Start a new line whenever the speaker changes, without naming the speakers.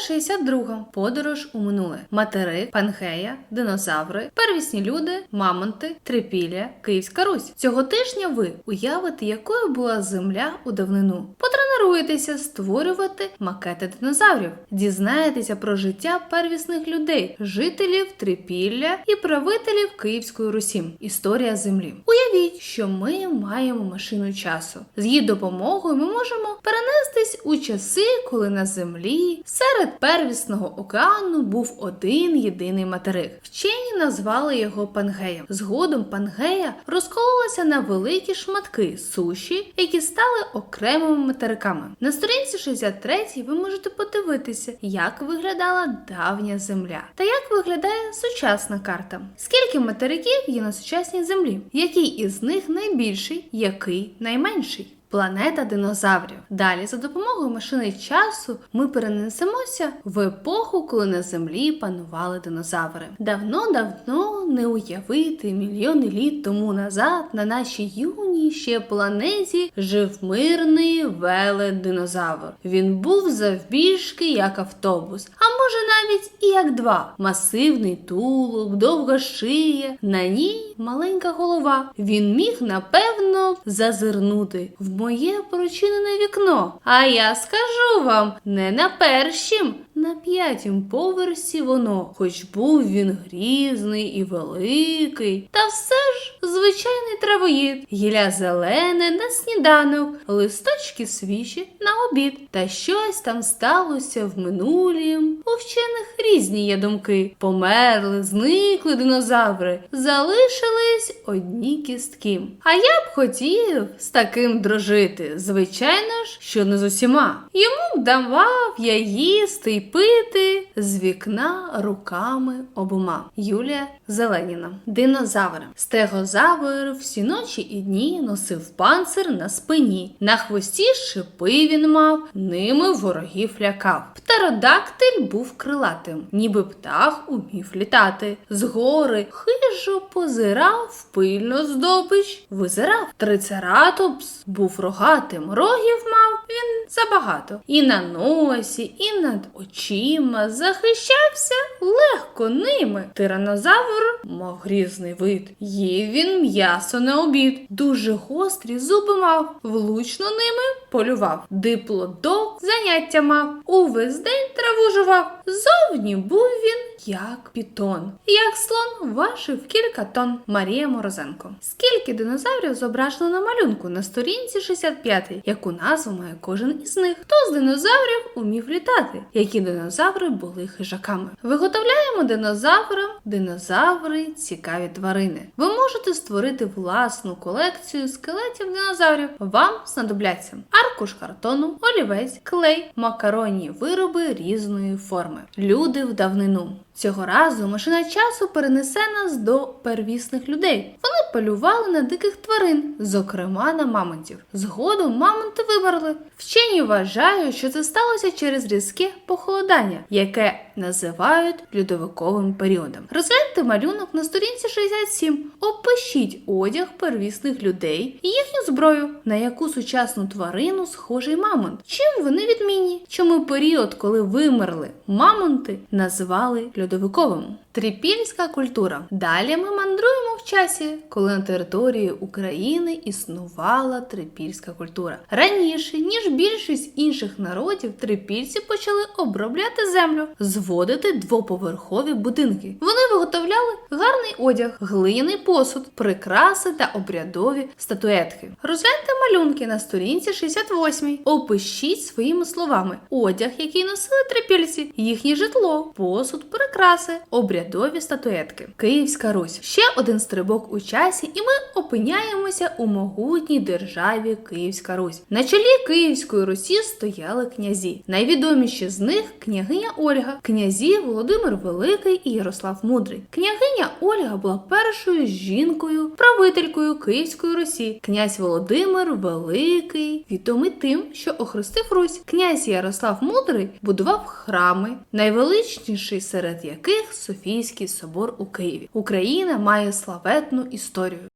Сторінка 62. Подорож у минуле. Материк, Пангея, динозаври, первісні люди, мамонти, трипілля, Київська Русь. Цього тижня ви уявите, якою була земля у давнину. Потренуєтеся створювати макети динозаврів, дізнаєтеся про життя первісних людей, жителів трипілля і правителів Київської Русі. Історія землі. Уявіть, що ми маємо машину часу. З її допомогою ми можемо перенестись у часи, коли на землі серед первісного океану був один єдиний материк. Вчені назвали його Пангеєм. Згодом Пангея розкололася на великі шматки суші, які стали окремими материками. На сторінці 63 ви можете подивитися, як виглядала давня земля та як виглядає сучасна карта. Скільки материків є на сучасній землі? Який із них найбільший, який найменший? Планета динозаврів. Далі, за допомогою машини часу, ми перенесемося в епоху, коли на землі панували динозаври. Давно-давно не уявити мільйони літ тому назад на нашій юній ще планеті жив мирний велет динозавр. Він був завбільшки, як автобус, а навіть і як два. Масивний тулуб, довга шия, на ній маленька голова. Він міг напевно зазирнути в моє прочинене вікно. А я скажу вам, не на першім, на п'ятім поверсі воно, хоч був він грізний і великий, та все ж звичайний травоїд, гілля зелене на сніданок, листочки свіжі на обід. Та щось там сталося в минулім. У вчених різні є думки. Померли, зникли динозаври, залишились одні кістки. А я б хотів з таким дружити. Звичайно ж, що не з усіма. Йому б давав я їсти й пити з вікна руками обома. Юлія Зеленіна. Динозаври. Стегозавр всі ночі і дні носив панцир на спині. На хвості шипи він мав, ними ворогів лякав. Птеродактиль був крилатим, ніби птах умів літати. Згори хижо позирав, пильно здобич, визирав. Трицератопс був рогатим, рогів мав він забагато. І на носі, і над очима захищався легко ними. Тиранозавр мав грізний вид. Їв він м'ясо на обід. Дуже гострі зуби мав, влучно ними полював. Диплодок заняття мав. Увесь день траву жував. Зовні був він як пітон. Як слон важив кілька тонн. Марія Морозенко. Скільки динозаврів зображено на малюнку на сторінці 65, яку назву має кожен із них? Хто з динозаврів умів літати? Які динозаври були хижаками? Виготовляємо динозаврам динозаври цікаві тварини. Ви можете створити власну колекцію скелетів динозаврів. Вам знадобляться аркуш картону, олівець, клей, макаронні вироби різної форми. Люди в давнину. Цього разу машина часу перенесе нас до первісних людей. Вони полювали на диких тварин, зокрема на мамонтів. Згодом мамонти вимерли. Вчені вважають, що це сталося через різке похолодання, яке називають льодовиковим періодом. Розгляньте малюнок на сторінці 67. Опишіть одяг первісних людей і їхню зброю, на яку сучасну тварину схожий мамонт. Чим вони відмінні? Чому період, коли вимерли мамонти, назвали льодовиковим? Трипільська культура. Далі ми мандруємо в часі, коли на території України існувала трипільська культура. Раніше, ніж більшість інших народів, трипільці почали обробляти землю, зводити двоповерхові будинки. Вони виготовляли гарний одяг, глиняний посуд, прикраси та обрядові статуетки. Розгляньте малюнки на сторінці 68. Опишіть своїми словами одяг, який носили трипільці, їхнє житло, посуд, прикраси, обрядові статуетки. Київська Русь. Ще один стрибок у часі, і ми опиняємося у могутній державі Київська Русь. На чолі Київської Русі стояли князі. Найвідоміші з них княгиня Ольга, князі Володимир Великий і Ярослав Мудрий. Княгиня Ольга була першою жінкою, правителькою Київської Русі. Князь Володимир Великий, відомий тим, що охрестив Русь. Князь Ярослав Мудрий будував храми, найвеличніший серед яких Софійський собор у Києві. Україна має славетну історію.